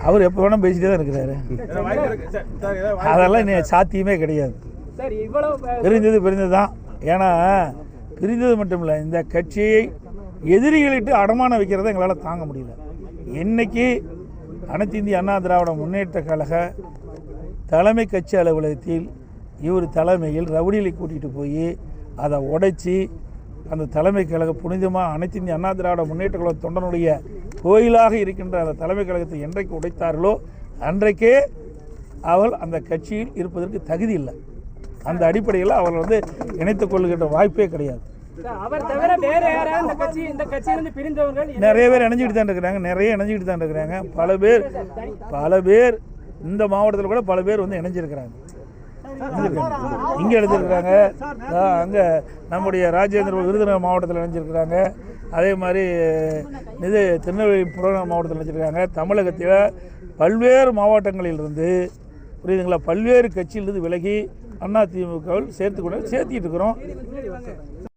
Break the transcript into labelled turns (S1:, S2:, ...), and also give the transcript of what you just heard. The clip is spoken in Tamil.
S1: அவர் எப்போ வேணால் பேசிட்டே தான் இருக்கிறாரு. அதெல்லாம் இன்னும் சாத்தியமே கிடையாது.
S2: சார் இவ்வளவு அஹ்,
S1: பிரிந்தது பிரிந்தது தான் ஏன்னா பிரிந்தது மட்டும் இல்லை இந்த கட்சியை எதிரிகளிட்டு அடமானம் வைக்கிறத எங்களால் தாங்க முடியல. இன்னைக்கு அனைத்து இந்திய அண்ணா திராவிட முன்னேற்ற கழக தலைமை கட்சி அலுவலகத்தில் இவர் தலைமையில் ரவுடிகளை கூட்டிகிட்டு போய் அதை உடைச்சி அந்த தலைமை கழக புனிதமாக அனைத்து இந்திய அண்ணா திராவிட முன்னேற்ற கழக தொண்டனுடைய கோயிலாக இருக்கின்ற அந்த தலைமை கழகத்தை என்றைக்கு உடைத்தார்களோ அன்றைக்கே அவள் அந்த கட்சியில் இருப்பதற்கு தகுதி இல்லை. அந்த அடிப்படையில் அவள் வந்து இணைத்துக் கொள்கின்ற வாய்ப்பே கிடையாது. நிறைய பேர் இணைஞ்சிக்கிட்டு தான் இருக்கிறாங்க நிறைய இணைஞ்சிக்கிட்டு தான் இருக்கிறாங்க. பல பேர் பல பேர் இந்த மாவட்டத்தில் கூட பல பேர் வந்து இணைஞ்சிருக்கிறாங்க. இங்கே இணைஞ்சிருக்கிறாங்க அங்கே நம்முடைய ராஜேந்திர விருதுநகர் மாவட்டத்தில் இணைஞ்சிருக்கிறாங்க. அதே மாதிரி இது திருநெல்வேலி புறநகர் மாவட்டத்தில் இணைஞ்சிருக்காங்க தமிழகத்தில் பல்வேறு மாவட்டங்களிலிருந்து புரியுதுங்களா? பல்வேறு கட்சியிலிருந்து விலகி அண்ணா திமுகவில் சேர்த்து கூட சேர்த்திட்டு இருக்கிறோம்.